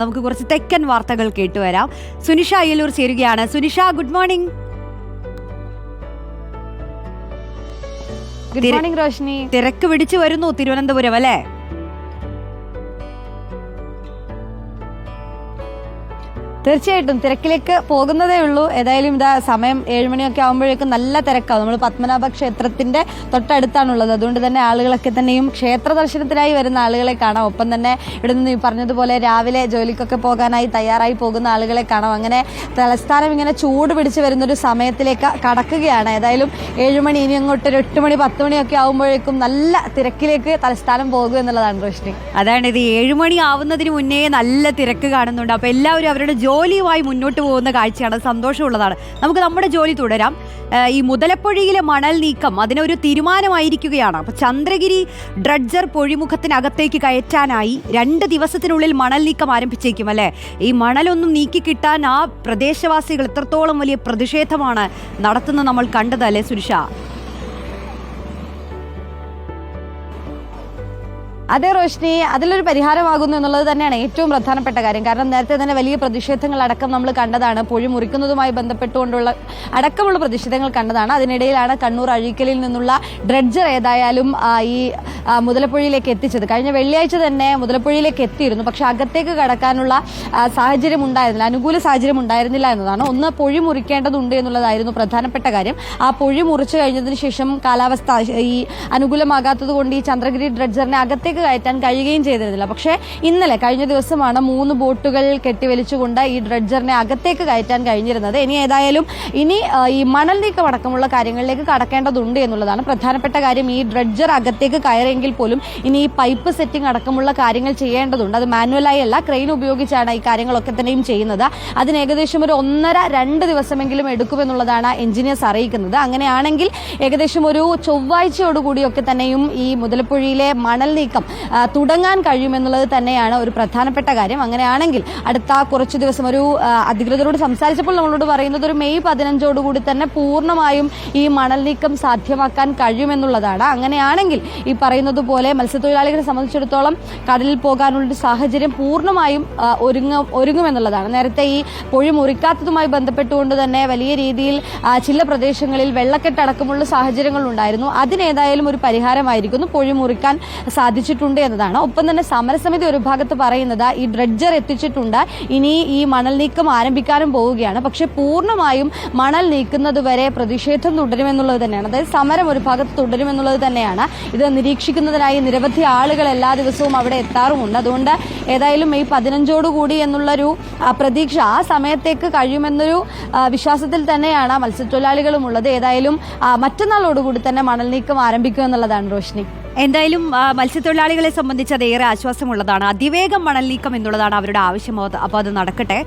നമുക്ക് കുറച്ച് തെക്കൻ വാർത്തകൾ കേട്ടുവരാം സുനിഷ അയ്യലൂർ ചേരുകയാണ്. Sunisha good morning good morning Roshini തിരക്ക് പിടിച്ചു വരുന്നു തിരുവനന്തപുരം അല്ലേ? തീർച്ചയായിട്ടും തിരക്കിലേക്ക് പോകുന്നതേ ഉള്ളൂ. ഏതായാലും ഇതാ സമയം ഏഴുമണിയൊക്കെ ആകുമ്പോഴേക്കും നല്ല തിരക്കാവും. നമ്മൾ പത്മനാഭ ക്ഷേത്രത്തിന്റെ തൊട്ടടുത്താണുള്ളത്. അതുകൊണ്ട് തന്നെ ആളുകളൊക്കെ തന്നെയും ക്ഷേത്ര ദർശനത്തിനായി വരുന്ന ആളുകളെ കാണാം. ഒപ്പം തന്നെ ഇവിടെ നിന്ന് പറഞ്ഞതുപോലെ രാവിലെ ജോലിക്കൊക്കെ പോകാനായി തയ്യാറായി പോകുന്ന ആളുകളെ കാണാം. അങ്ങനെ തലസ്ഥാനം ഇങ്ങനെ ചൂട് പിടിച്ച് വരുന്നൊരു സമയത്തിലേക്ക് കടക്കുകയാണ്. ഏതായാലും ഏഴുമണി ഇനി അങ്ങോട്ട് ഒരു എട്ട് മണി പത്ത് മണിയൊക്കെ ആകുമ്പോഴേക്കും നല്ല തിരക്കിലേക്ക് തലസ്ഥാനം പോകുക എന്നുള്ളതാണ് റോഷിനി അതാണ് ഇത്. ഏഴുമണി ആവുന്നതിന് മുന്നേ നല്ല തിരക്ക് കാണുന്നുണ്ട്. അപ്പൊ എല്ലാവരും അവരുടെ ജോലിയുമായി മുന്നോട്ട് പോകുന്ന കാഴ്ചയാണ്. സന്തോഷമുള്ളതാണ്. നമുക്ക് നമ്മുടെ ജോലി തുടരാം. ഈ മുതലപ്പൊഴിയിലെ മണൽ നീക്കം അതിനൊരു തീരുമാനമായിരിക്കുകയാണ്. അപ്പോൾ ചന്ദ്രഗിരി ഡ്രഡ്ജർ പൊഴിമുഖത്തിനകത്തേക്ക് കയറ്റാനായി രണ്ട് ദിവസത്തിനുള്ളിൽ മണൽ നീക്കം ആരംഭിച്ചേക്കും അല്ലേ? ഈ മണലൊന്നും നീക്കി കിട്ടാൻ ആ പ്രദേശവാസികൾ എത്രത്തോളം വലിയ പ്രതിഷേധമാണ് നടത്തുന്നത് നമ്മൾ കണ്ടതല്ലേ സുനിഷ? അതെ റോഷ്നി അതിലൊരു പരിഹാരമാകുന്നു എന്നുള്ളത് തന്നെയാണ് ഏറ്റവും പ്രധാനപ്പെട്ട കാര്യം. കാരണം നേരത്തെ തന്നെ വലിയ പ്രതിഷേധങ്ങൾ അടക്കം നമ്മൾ കണ്ടതാണ്. പൊഴി മുറിക്കുന്നതുമായി ബന്ധപ്പെട്ടുകൊണ്ടുള്ള അടക്കമുള്ള പ്രതിഷേധങ്ങൾ കണ്ടതാണ്. അതിനിടയിലാണ് കണ്ണൂർ അഴീക്കലിൽ നിന്നുള്ള ഡ്രഡ്ജർ ഏതായാലും ഈ മുതലപ്പുഴയിലേക്ക് എത്തിച്ചത്. കഴിഞ്ഞ വെള്ളിയാഴ്ച തന്നെ മുതലപ്പുഴയിലേക്ക് എത്തിയിരുന്നു. പക്ഷെ അകത്തേക്ക് കടക്കാനുള്ള സാഹചര്യം ഉണ്ടായിരുന്നില്ല. അനുകൂല സാഹചര്യം ഉണ്ടായിരുന്നില്ല എന്നതാണ്. ഒന്ന് പൊഴി മുറിക്കേണ്ടതുണ്ട് എന്നുള്ളതായിരുന്നു പ്രധാനപ്പെട്ട കാര്യം. ആ പൊഴി മുറിച്ചു കഴിഞ്ഞതിന് ശേഷം കാലാവസ്ഥ ഈ അനുകൂലമാകാത്തത് കൊണ്ട് ഈ ചന്ദ്രഗിരി ഡ്രഡ്ജറിനെ അകത്തേക്ക് കയറ്റാൻ കഴിയുകയും ചെയ്തിരുന്നില്ല. പക്ഷേ ഇന്നലെ കഴിഞ്ഞ ദിവസമാണ് മൂന്ന് ബോട്ടുകൾ കെട്ടിവലിച്ചുകൊണ്ട് ഈ ഡ്രഡ്ജറിനെ അകത്തേക്ക് കയറ്റാൻ കഴിഞ്ഞിരുന്നത്. ഇനി ഏതായാലും ഇനി ഈ മണൽ നീക്കം അടക്കമുള്ള കാര്യങ്ങളിലേക്ക് കടക്കേണ്ടതുണ്ട് എന്നുള്ളതാണ് പ്രധാനപ്പെട്ട കാര്യം. ഈ ഡ്രഡ്ജർ അകത്തേക്ക് കയറിയെങ്കിൽ പോലും ഇനി ഈ പൈപ്പ് സെറ്റിംഗ് അടക്കമുള്ള കാര്യങ്ങൾ ചെയ്യേണ്ടതുണ്ട്. അത് മാനുവലായി അല്ല ക്രെയിൻ ഉപയോഗിച്ചാണ് ഈ കാര്യങ്ങളൊക്കെ തന്നെയും ചെയ്യുന്നത്. അതിന് ഏകദേശം ഒരു ഒന്നര രണ്ട് ദിവസമെങ്കിലും എടുക്കുമെന്നുള്ളതാണ് എഞ്ചിനീയേഴ്സ് അറിയിക്കുന്നത്. അങ്ങനെയാണെങ്കിൽ ഏകദേശം ഒരു ചൊവ്വാഴ്ചയോടുകൂടിയൊക്കെ തന്നെയും ഈ മുതലപ്പുഴയിലെ മണൽ നീക്കം തുടങ്ങാൻ കഴിയുമെന്നുള്ളത് തന്നെയാണ് ഒരു പ്രധാനപ്പെട്ട കാര്യം. അങ്ങനെയാണെങ്കിൽ അടുത്ത കുറച്ച് ദിവസം ഒരു അധികൃതരോട് സംസാരിച്ചപ്പോൾ നമ്മളോട് പറയുന്നത് ഒരു മെയ് പതിനഞ്ചോടുകൂടി തന്നെ പൂർണമായും ഈ മണൽ നീക്കം സാധ്യമാക്കാൻ കഴിയുമെന്നുള്ളതാണ്. അങ്ങനെയാണെങ്കിൽ ഈ പറയുന്നത് പോലെ മത്സ്യത്തൊഴിലാളികളെ സംബന്ധിച്ചിടത്തോളം കടലിൽ പോകാനുള്ള സാഹചര്യം പൂർണമായും ഒരുങ്ങ ഒരുങ്ങും ഒരുങ്ങുമെന്നുള്ളതാണ്. നേരത്തെ ഈ പൊഴി മുറിക്കാത്തതുമായി ബന്ധപ്പെട്ടുകൊണ്ട് തന്നെ വലിയ രീതിയിൽ ചില പ്രദേശങ്ങളിൽ വെള്ളക്കെട്ടടക്കമുള്ള സാഹചര്യങ്ങൾ ഉണ്ടായിരുന്നു അതിനേതായാലും ഒരു പരിഹാരമായിരിക്കുന്നു. പൊഴി മുറിക്കാൻ സാധിച്ചിട്ടുണ്ട്. എന്നതാണ്. ഒപ്പം തന്നെ സമരസമിതി ഒരു ഭാഗത്ത് പറയുന്നത് ഈ ഡ്രഡ്ജർ എത്തിച്ചിട്ടുണ്ട്. ഇനി ഈ മണൽ നീക്കം ആരംഭിക്കാനും പോവുകയാണ്. പക്ഷെ പൂർണമായും മണൽ നീക്കുന്നത് വരെ പ്രതിഷേധം തുടരുമെന്നുള്ളത് തന്നെയാണ്. അതായത് സമരം ഒരു ഭാഗത്ത് തുടരുമെന്നുള്ളത് തന്നെയാണ്. ഇത് നിരീക്ഷിക്കുന്നതിനായി നിരവധി ആളുകൾ എല്ലാ ദിവസവും അവിടെ എത്താറുമുണ്ട്. അതുകൊണ്ട് ഏതായാലും മെയ് പതിനഞ്ചോടുകൂടി എന്നുള്ളൊരു പ്രതീക്ഷ ആ സമയത്തേക്ക് കഴിയുമെന്നൊരു വിശ്വാസത്തിൽ തന്നെയാണ് മത്സ്യത്തൊഴിലാളികളും ഉള്ളത് ഏതായാലും മറ്റന്നാളോടുകൂടി തന്നെ മണൽ നീക്കം ആരംഭിക്കും എന്നുള്ളതാണ് എന്തായാലും മത്സ്യത്തൊഴിലാളികളെ സംബന്ധിച്ച് അത് ഏറെ ആശ്വാസമുള്ളതാണ്. അതിവേഗം മണൽ നീക്കം എന്നുള്ളതാണ് അവരുടെ ആവശ്യം. അപ്പോൾ അത് നടക്കട്ടെ.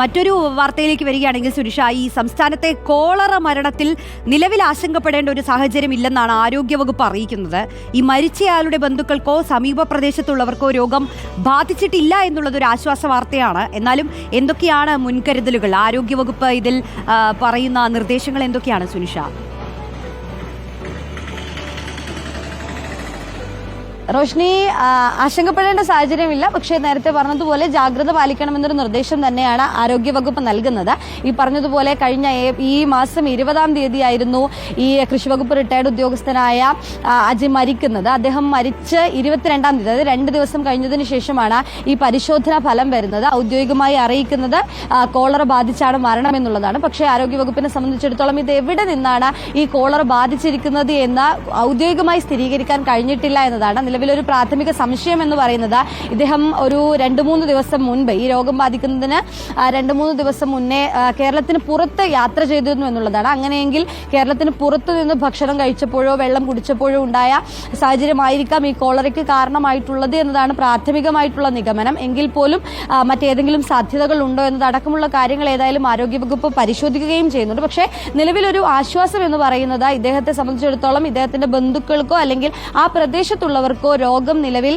മറ്റൊരു വാർത്തയിലേക്ക് വരികയാണെങ്കിൽ സുരക്ഷ ഈ സംസ്ഥാനത്തെ കോളറ മരണത്തിൽ നിലവിൽ ആശങ്കപ്പെടേണ്ട ഒരു സാഹചര്യം ഇല്ലെന്നാണ് ആരോഗ്യവകുപ്പ് അറിയിക്കുന്നത്. ഈ മരിച്ചയാളുടെ ബന്ധുക്കൾക്കോ സമീപ പ്രദേശത്തുള്ളവർക്കോ രോഗം ബാധിച്ചിട്ടില്ല എന്നുള്ളത് ഒരു ആശ്വാസ വാർത്തയാണ്. എന്നാലും എന്തൊക്കെയാണ് മുൻകരുതലുകൾ? ആരോഗ്യവകുപ്പ് ഇതിൽ പറയുന്ന നിർദ്ദേശങ്ങൾ എന്തൊക്കെയാണ് സുനിഷ? റോഷ്നി ആശങ്കപ്പെടേണ്ട സാഹചര്യമില്ല. പക്ഷേ നേരത്തെ പറഞ്ഞതുപോലെ ജാഗ്രത പാലിക്കണമെന്നൊരു നിർദ്ദേശം തന്നെയാണ് ആരോഗ്യവകുപ്പ് നൽകുന്നത്. ഈ പറഞ്ഞതുപോലെ കഴിഞ്ഞ ഈ മാസം ഇരുപതാം തീയതിയായിരുന്നു ഈ കൃഷിവകുപ്പ് റിട്ടയർഡ് ഉദ്യോഗസ്ഥനായ അജി മരിക്കുന്നത്. അദ്ദേഹം മരിച്ച് ഇരുപത്തിരണ്ടാം തീയതി അതായത് രണ്ട് ദിവസം കഴിഞ്ഞതിന് ശേഷമാണ് ഈ പരിശോധനാ ഫലം വരുന്നത്. ഔദ്യോഗികമായി അറിയിക്കുന്നത് കോളറ ബാധിച്ചാണ് മരണം എന്നുള്ളതാണ് പക്ഷേ ആരോഗ്യവകുപ്പിനെ സംബന്ധിച്ചിടത്തോളം ഇത് എവിടെ നിന്നാണ് ഈ കോളറ ബാധിച്ചിരിക്കുന്നത് എന്ന് ഔദ്യോഗികമായി സ്ഥിരീകരിക്കാൻ കഴിഞ്ഞിട്ടില്ല എന്നതാണ് നിലവിലൊരു പ്രാഥമിക സംശയം എന്ന് പറയുന്നത് ഇദ്ദേഹം ഒരു രണ്ട് മൂന്ന് ദിവസം മുൻപ് ഈ രോഗം ബാധിക്കുന്നതിന് രണ്ട് മൂന്ന് ദിവസം മുന്നേ കേരളത്തിന് പുറത്ത് യാത്ര ചെയ്തിരുന്നു എന്നുള്ളതാണ്. അങ്ങനെയെങ്കിൽ കേരളത്തിന് പുറത്തു നിന്ന് ഭക്ഷണം കഴിച്ചപ്പോഴോ വെള്ളം കുടിച്ചപ്പോഴോ ഉണ്ടായ സാഹചര്യമായിരിക്കാം ഈ കോളറയ്ക്ക് കാരണമായിട്ടുള്ളത് എന്നതാണ് പ്രാഥമികമായിട്ടുള്ള നിഗമനം. എങ്കിൽ പോലും മറ്റേതെങ്കിലും സാധ്യതകൾ ഉണ്ടോ എന്നതടക്കമുള്ള കാര്യങ്ങൾ ഏതായാലും ആരോഗ്യവകുപ്പ് പരിശോധിക്കുകയും ചെയ്യുന്നുണ്ട്. പക്ഷേ നിലവിലൊരു ആശ്വാസം എന്ന് പറയുന്നത് ഇദ്ദേഹത്തെ സംബന്ധിച്ചിടത്തോളം ഇദ്ദേഹത്തിന്റെ ബന്ധുക്കൾക്കോ അല്ലെങ്കിൽ ആ പ്രദേശത്തുള്ളവർക്കോ രോഗം നിലവിൽ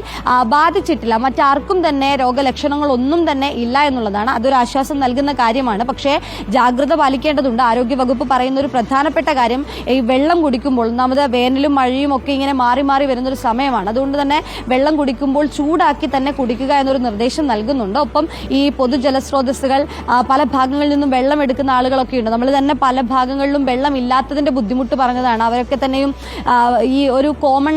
ബാധിച്ചിട്ടില്ല. മറ്റാർക്കും തന്നെ രോഗലക്ഷണങ്ങളൊന്നും തന്നെ ഇല്ല എന്നുള്ളതാണ് അതൊരു ആശ്വാസം നൽകുന്ന കാര്യമാണ്. പക്ഷേ ജാഗ്രത പാലിക്കേണ്ടതുണ്ട്. ആരോഗ്യ വകുപ്പ് പറയുന്ന ഒരു പ്രധാനപ്പെട്ട കാര്യം ഈ വെള്ളം കുടിക്കുമ്പോൾ ഒന്നാമത് വേനലും മഴയും ഒക്കെ ഇങ്ങനെ മാറി മാറി വരുന്നൊരു സമയമാണ്. അതുകൊണ്ട് തന്നെ വെള്ളം കുടിക്കുമ്പോൾ ചൂടാക്കി തന്നെ കുടിക്കുക എന്നൊരു നിർദ്ദേശം നൽകുന്നുണ്ട്. ഒപ്പം ഈ പൊതുജലസ്രോതസ്സുകൾ പല ഭാഗങ്ങളിൽ നിന്നും വെള്ളം എടുക്കുന്ന ആളുകളൊക്കെ ഉണ്ട്. നമ്മൾ തന്നെ പല ഭാഗങ്ങളിലും വെള്ളം ഇല്ലാത്തതിന്റെ ബുദ്ധിമുട്ട് പറഞ്ഞതാണ്. അവരൊക്കെ തന്നെയും ഈ ഒരു കോമൺ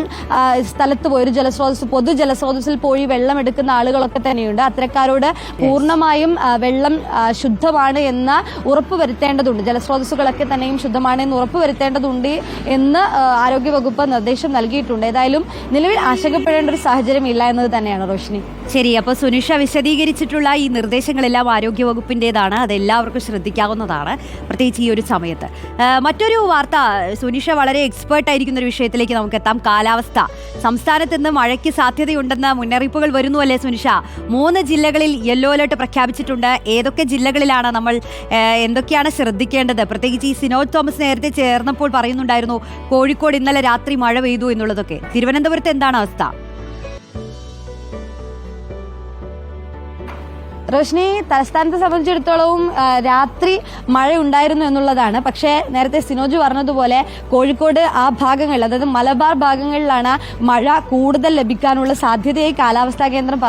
സ്ഥലത്ത് പോയി ജലസ്രോതസ് പൊതു ജലസ്രോതസ്സിൽ പോയി വെള്ളം എടുക്കുന്ന ആളുകളൊക്കെ തന്നെയുണ്ട്. അത്തരക്കാരോട് പൂർണമായും വെള്ളം ശുദ്ധമാണ് എന്ന് ഉറപ്പ് വരുത്തേണ്ടതുണ്ട്. ജലസ്രോതസ്സുകളൊക്കെ തന്നെയും ശുദ്ധമാണ് എന്ന് ഉറപ്പ് വരുത്തേണ്ടതുണ്ട് എന്ന് ആരോഗ്യവകുപ്പ് നിർദ്ദേശം നൽകിയിട്ടുണ്ട്. ഏതായാലും നിലവിൽ ആശങ്കപ്പെടേണ്ട ഒരു സാഹചര്യം ഇല്ല എന്നത് തന്നെയാണ് റോഷിനി. ശരി അപ്പോൾ സുനിഷ വിശദീകരിച്ചിട്ടുള്ള ഈ നിർദ്ദേശങ്ങളെല്ലാം ആരോഗ്യവകുപ്പിന്റെതാണ് അത് എല്ലാവർക്കും ശ്രദ്ധിക്കാവുന്നതാണ് പ്രത്യേകിച്ച് ഈ ഒരു സമയത്ത്. മറ്റൊരു വാർത്ത സുനിഷ വളരെ എക്സ്പേർട്ട് ആയിരിക്കുന്ന ഒരു വിഷയത്തിലേക്ക് നമുക്ക് എത്താം കാലാവസ്ഥ. സംസ്ഥാനത്ത് ഇന്ന് മഴയ്ക്ക് സാധ്യതയുണ്ടെന്ന മുന്നറിയിപ്പുകൾ വരുന്നു അല്ലേ സുനിഷ? മൂന്ന് ജില്ലകളിൽ യെല്ലോ അലേർട്ട് പ്രഖ്യാപിച്ചിട്ടുണ്ട്. ഏതൊക്കെ ജില്ലകളിലാണ് നമ്മൾ എന്തൊക്കെയാണ് ശ്രദ്ധിക്കേണ്ടത്? പ്രത്യേകിച്ച് ഈ സിനോജ് തോമസ് നേരത്തെ ചേർന്നപ്പോൾ പറയുന്നുണ്ടായിരുന്നു കോഴിക്കോട് ഇന്നലെ രാത്രി മഴ പെയ്തു എന്നുള്ളതൊക്കെ. തിരുവനന്തപുരത്ത് എന്താണ് അവസ്ഥ? റോഷിനി തലസ്ഥാനത്തെ സംബന്ധിച്ചിടത്തോളവും രാത്രി മഴ ഉണ്ടായിരുന്നു എന്നുള്ളതാണ്. പക്ഷേ നേരത്തെ സിനോജ് പറഞ്ഞതുപോലെ കോഴിക്കോട് ആ ഭാഗങ്ങളിൽ അതായത് മലബാർ ഭാഗങ്ങളിലാണ് മഴ കൂടുതൽ ലഭിക്കാനുള്ള സാധ്യതയായി കാലാവസ്ഥാ കേന്ദ്രം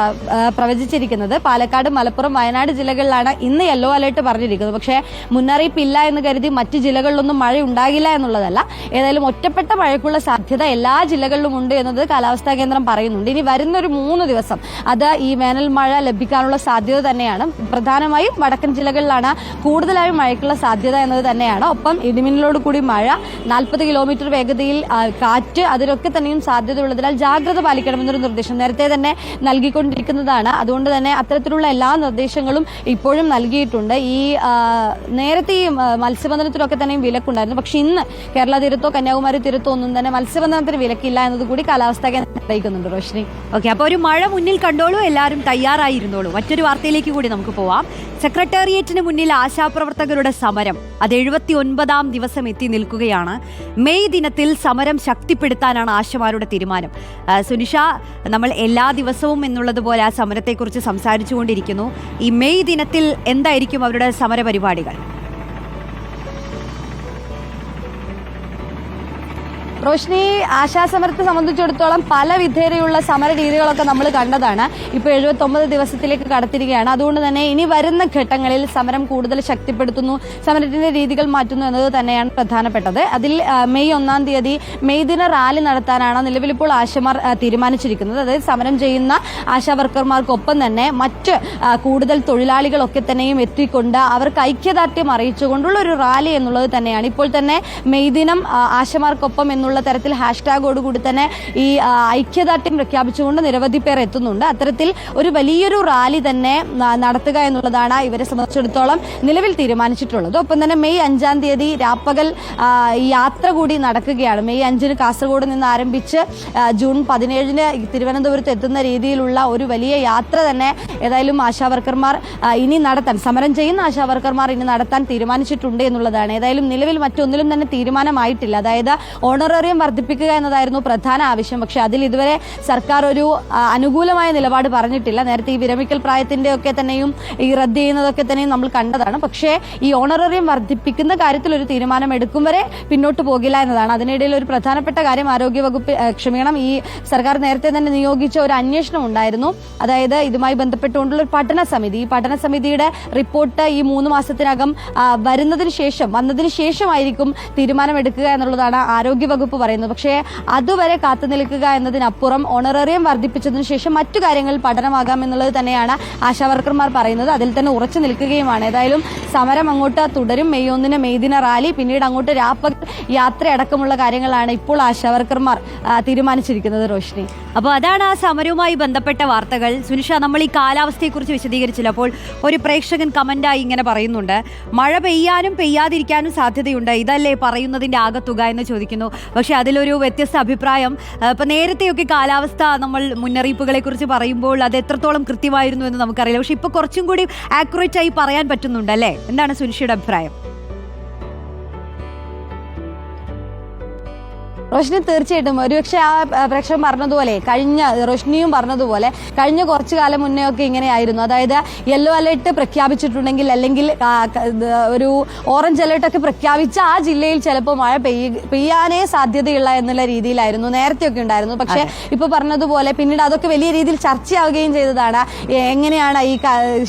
പ്രവചിച്ചിരിക്കുന്നത്. പാലക്കാട് മലപ്പുറം വയനാട് ജില്ലകളിലാണ് ഇന്ന് യെല്ലോ അലേർട്ട് പറഞ്ഞിരിക്കുന്നത്. പക്ഷേ മുന്നറിയിപ്പ് ഇല്ല എന്ന് കരുതി മറ്റ് ജില്ലകളിലൊന്നും മഴ ഉണ്ടാകില്ല എന്നുള്ളതല്ല. ഏതായാലും ഒറ്റപ്പെട്ട മഴയ്ക്കുള്ള സാധ്യത എല്ലാ ജില്ലകളിലും ഉണ്ട് എന്നത് കാലാവസ്ഥാ കേന്ദ്രം പറയുന്നുണ്ട്. ഇനി വരുന്ന ഒരു മൂന്ന് ദിവസം അത് ഈ വേനൽ മഴ ലഭിക്കാനുള്ള സാധ്യത തന്നെയാണ്. പ്രധാനമായും വടക്കൻ ജില്ലകളിലാണ് കൂടുതലായും മഴയ്ക്കുള്ള സാധ്യത എന്നത് തന്നെയാണ്. ഒപ്പം ഇടിമിന്നലോട് കൂടി മഴ നാൽപ്പത് കിലോമീറ്റർ വേഗതയിൽ കാറ്റ് അതിലൊക്കെ തന്നെയും സാധ്യത സാധ്യതയുള്ളതിനാൽ ജാഗ്രത പാലിക്കണമെന്നൊരു നിർദ്ദേശം നേരത്തെ തന്നെ നൽകിക്കൊണ്ടിരിക്കുന്നതാണ്. അതുകൊണ്ട് തന്നെ അത്തരത്തിലുള്ള എല്ലാ നിർദ്ദേശങ്ങളും ഇപ്പോഴും നൽകിയിട്ടുണ്ട്. ഈ നേരത്തെ ഈ മത്സ്യബന്ധനത്തിലൊക്കെ തന്നെയും വിലക്കുണ്ടായിരുന്നു. പക്ഷെ ഇന്ന് കേരള തീരത്തോ കന്യാകുമാരി തീരത്തോ ഒന്നും തന്നെ മത്സ്യബന്ധനത്തിന് വിലക്കില്ല എന്നത് കൂടി കാലാവസ്ഥാ അറിയിക്കുന്നുണ്ട് റോഷിനി. ഓക്കെ അപ്പോൾ ഒരു മഴ മുന്നിൽ കണ്ടോളൂ എല്ലാവരും തയ്യാറായിരുന്നോളൂ മറ്റൊരു വാർത്തയിലേക്ക് കൂടി നമുക്ക് പോവാം. സെക്രട്ടേറിയറ്റിന് മുന്നിൽ ആശാപ്രവർത്തകരുടെ സമരം. അത് എഴുപത്തി ഒൻപതാം ദിവസം എത്തി നിൽക്കുകയാണ്. മെയ് ദിനത്തിൽ സമരം ശക്തിപ്പെടുത്താനാണ് ആശമാരുടെ തീരുമാനം. സുനിഷ നമ്മൾ എല്ലാ ദിവസവും എന്നുള്ളതുപോലെ ആ സമരത്തെക്കുറിച്ച് സംസാരിച്ചുകൊണ്ടിരിക്കുന്നു. ഈ മെയ് ദിനത്തിൽ എന്തായിരിക്കും അവരുടെ സമര റോഷിനി ആശാസമരത്തെ സംബന്ധിച്ചിടത്തോളം പല വിധേയതയുള്ള സമര രീതികളൊക്കെ നമ്മൾ കണ്ടതാണ്. ഇപ്പൊ എഴുപത്തി ഒമ്പത് ദിവസത്തിലേക്ക് കടത്തിരിക്കുകയാണ്. അതുകൊണ്ട് തന്നെ ഇനി വരുന്ന ഘട്ടങ്ങളിൽ സമരം കൂടുതൽ ശക്തിപ്പെടുത്തുന്നു സമരത്തിന്റെ രീതികൾ മാറ്റുന്നു എന്നത് തന്നെയാണ് പ്രധാനപ്പെട്ടത്. അതിൽ മെയ് ഒന്നാം തീയതി മെയ് ദിന റാലി നടത്താനാണ് നിലവിലിപ്പോൾ ആശമാർ തീരുമാനിച്ചിരിക്കുന്നത്. അതായത് സമരം ചെയ്യുന്ന ആശാ വർക്കർമാർക്കൊപ്പം തന്നെ മറ്റ് കൂടുതൽ തൊഴിലാളികളൊക്കെ തന്നെയും എത്തിക്കൊണ്ട് അവർക്ക് ഐക്യദാർഢ്യം അറിയിച്ചുകൊണ്ടുള്ള ഒരു റാലി എന്നുള്ളത് തന്നെയാണ്. ഇപ്പോൾ തന്നെ മെയ് ദിനം ആശമാർക്കൊപ്പം എന്നുള്ള തരത്തിൽ ഹാഷ്ടാഗോടുകൂടി തന്നെ ഈ ഐക്യദാർഢ്യം പ്രഖ്യാപിച്ചുകൊണ്ട് നിരവധി പേർ എത്തുന്നുണ്ട്. അത്തരത്തിൽ ഒരു വലിയൊരു റാലി തന്നെ നടത്തുക എന്നുള്ളതാണ് ഇവരെ സംബന്ധിച്ചിടത്തോളം നിലവിൽ തീരുമാനിച്ചിട്ടുള്ളത്. ഒപ്പം തന്നെ മെയ് അഞ്ചാം തീയതി രാപ്പകൽ യാത്ര കൂടി നടക്കുകയാണ്. മെയ് അഞ്ചിന് കാസർഗോഡ് നിന്ന് ആരംഭിച്ച് ജൂൺ പതിനേഴിന് തിരുവനന്തപുരത്ത് എത്തുന്ന രീതിയിലുള്ള ഒരു വലിയ യാത്ര തന്നെ ഏതായാലും ആശാവർക്കർമാർ ഇനി നടത്താൻ സമരം ചെയ്യുന്ന ആശാവർക്കർമാർ ഇനി നടത്താൻ തീരുമാനിച്ചിട്ടുണ്ട് എന്നുള്ളതാണ്. ഏതായാലും നിലവിൽ മറ്റൊന്നിലും തന്നെ തീരുമാനമായിട്ടില്ല. അതായത് ഓണറേറിയം വർദ്ധിപ്പിക്കുക എന്നതായിരുന്നു പ്രധാന ആവശ്യം. പക്ഷേ അതിൽ ഇതുവരെ സർക്കാർ ഒരു അനുകൂലമായ നിലപാട് പറഞ്ഞിട്ടില്ല. നേരത്തെ ഈ വിരമിക്കൽ പ്രായത്തിന്റെ ഒക്കെ തന്നെയും ഈ റദ്ദ് ചെയ്യുന്നതൊക്കെ തന്നെയും നമ്മൾ കണ്ടതാണ്. പക്ഷേ ഈ ഓണറേറിയം വർദ്ധിപ്പിക്കുന്ന കാര്യത്തിൽ ഒരു തീരുമാനം എടുക്കും വരെ പിന്നോട്ട് പോകില്ല എന്നതാണ്. അതിനിടയിൽ ഒരു പ്രധാനപ്പെട്ട കാര്യം ആരോഗ്യവകുപ്പ് ക്ഷമിക്കണം ഈ സർക്കാർ നേരത്തെ തന്നെ നിയോഗിച്ച ഒരു അന്വേഷണം ഉണ്ടായിരുന്നു. അതായത് ഇതുമായി ബന്ധപ്പെട്ടുകൊണ്ടുള്ള ഒരു പഠന സമിതി. ഈ പഠന സമിതിയുടെ റിപ്പോർട്ട് ഈ മൂന്ന് മാസത്തിനകം വരുന്നതിന് ശേഷം വന്നതിന് ശേഷമായിരിക്കും തീരുമാനമെടുക്കുക എന്നുള്ളതാണ് ആരോഗ്യവകുപ്പ് പറയുന്നത് പക്ഷേ അതുവരെ കാത്തു നിൽക്കുക എന്നതിനപ്പുറം ഓണററിയം വർദ്ധിപ്പിച്ചതിന് ശേഷം മറ്റു കാര്യങ്ങളിൽ പഠനമാകാം എന്നുള്ളത് തന്നെയാണ് ആശാവർക്കർമാർ പറയുന്നത്. അതിൽ തന്നെ ഉറച്ചു നിൽക്കുകയുമാണ്. ഏതായാലും സമരം അങ്ങോട്ട് തുടരും. മെയ് ഒന്നിന് മെയ് ദിന റാലി പിന്നീട് അങ്ങോട്ട് രാപ്പ യാത്ര അടക്കമുള്ള കാര്യങ്ങളാണ് ഇപ്പോൾ ആശാവർക്കർമാർ തീരുമാനിച്ചിരിക്കുന്നത് റോഷിനി. അപ്പോൾ അതാണ് ആ സമരവുമായി ബന്ധപ്പെട്ട വാർത്തകൾ. സുനിഷ നമ്മൾ ഈ കാലാവസ്ഥയെക്കുറിച്ച് വിശദീകരിച്ചില്ല. അപ്പോൾ ഒരു പ്രേക്ഷകൻ കമന്റായി ഇങ്ങനെ പറയുന്നുണ്ട്. മഴ പെയ്യാനും പെയ്യാതിരിക്കാനും സാധ്യതയുണ്ട്. ഇതല്ലേ പറയുന്നതിന്റെ ആകത്തുക എന്ന് ചോദിക്കുന്നു. പക്ഷെ അതിലൊരു വ്യത്യസ്ത അഭിപ്രായം. ഇപ്പം നേരത്തെയൊക്കെ കാലാവസ്ഥ നമ്മൾ മുന്നറിയിപ്പുകളെ കുറിച്ച് പറയുമ്പോൾ അത് എത്രത്തോളം കൃത്യമായിരുന്നു എന്ന് നമുക്കറിയില്ല. പക്ഷെ ഇപ്പൊ കുറച്ചും കൂടി ആക്യുറേറ്റ് ആയി പറയാൻ പറ്റുന്നുണ്ട് അല്ലേ? എന്താണ് സുനിഷയുടെ അഭിപ്രായം? റോഷിനി തീർച്ചയായിട്ടും ഒരുപക്ഷെ ആ പ്രേക്ഷകൻ പറഞ്ഞതുപോലെ കഴിഞ്ഞ റോഷിനിയും പറഞ്ഞതുപോലെ കഴിഞ്ഞ കുറച്ചു കാലം മുന്നേ ഒക്കെ ഇങ്ങനെയായിരുന്നു. അതായത് യെല്ലോ അലേർട്ട് പ്രഖ്യാപിച്ചിട്ടുണ്ടെങ്കിൽ അല്ലെങ്കിൽ ഒരു ഓറഞ്ച് അലേർട്ട് ഒക്കെ പ്രഖ്യാപിച്ച ആ ജില്ലയിൽ ചിലപ്പോൾ മഴ പെയ്യ പെയ്യാനേ സാധ്യതയുള്ള എന്നുള്ള രീതിയിലായിരുന്നു. നേരത്തെ ഒക്കെ ഉണ്ടായിരുന്നു. പക്ഷേ ഇപ്പൊ പറഞ്ഞതുപോലെ പിന്നീട് അതൊക്കെ വലിയ രീതിയിൽ ചർച്ചയാവുകയും ചെയ്തതാണ്. എങ്ങനെയാണ് ഈ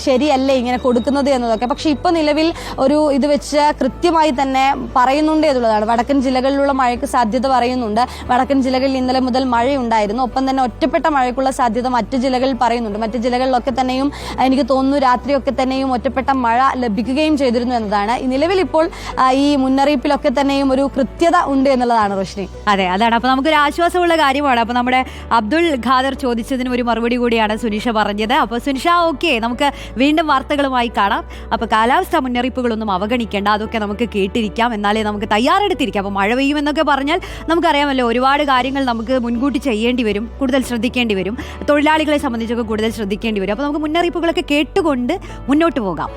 ശരിയല്ല ഇങ്ങനെ കൊടുക്കുന്നത് എന്നതൊക്കെ. പക്ഷെ ഇപ്പൊ നിലവിൽ ഒരു ഇത് വെച്ച് കൃത്യമായി തന്നെ പറയുന്നുണ്ട് എന്നുള്ളതാണ്. വടക്കൻ ജില്ലകളിലുള്ള മഴയ്ക്ക് സാധ്യത പറയുന്നുണ്ട്. വടക്കൻ ജില്ലകളിൽ ഇന്നലെ മുതൽ മഴയുണ്ടായിരുന്നു. ഒപ്പം തന്നെ ഒറ്റപ്പെട്ട മഴയ്ക്കുള്ള സാധ്യത മറ്റ് ജില്ലകളിൽ പറയുന്നുണ്ട്. മറ്റ് ജില്ലകളിലൊക്കെ തന്നെയും എനിക്ക് തോന്നുന്നു രാത്രിയൊക്കെ തന്നെയും ഒറ്റപ്പെട്ട മഴ ലഭിക്കുകയും ചെയ്തിരുന്നു എന്നതാണ്. നിലവിൽ ഇപ്പോൾ ഈ മുന്നറിയിപ്പിലൊക്കെ തന്നെയും ഒരു കൃത്യത ഉണ്ട് എന്നുള്ളതാണ് റോഷിനി. അതെ അതാണ്. അപ്പൊ നമുക്കൊരു ആശ്വാസമുള്ള കാര്യമാണ്. അപ്പൊ നമ്മുടെ അബ്ദുൾ ഖാദർ ചോദിച്ചതിന് ഒരു മറുപടി കൂടിയാണ് സുനിഷ പറഞ്ഞത്. അപ്പൊ സുനിഷ ഓക്കെ നമുക്ക് വീണ്ടും വാർത്തകളുമായി കാണാം. അപ്പൊ കാലാവസ്ഥ മുന്നറിയിപ്പുകളൊന്നും അവഗണിക്കേണ്ട. അതൊക്കെ നമുക്ക് കേട്ടിരിക്കാം. എന്നാലേ നമുക്ക് തയ്യാറെടുത്തിരിക്കാം. അപ്പൊ മഴ പെയ്യുമെന്നൊക്കെ പറഞ്ഞാൽ നമുക്കറിയാമല്ലോ ഒരുപാട് കാര്യങ്ങൾ നമുക്ക് മുൻകൂട്ടി ചെയ്യേണ്ടി വരും കൂടുതൽ ശ്രദ്ധിക്കേണ്ടി വരും. തൊഴിലാളികളെ സംബന്ധിച്ചൊക്കെ കൂടുതൽ ശ്രദ്ധിക്കേണ്ടി വരും. അപ്പോൾ നമുക്ക് മുന്നറിയിപ്പുകളൊക്കെ കേട്ടുകൊണ്ട് മുന്നോട്ട് പോകാം.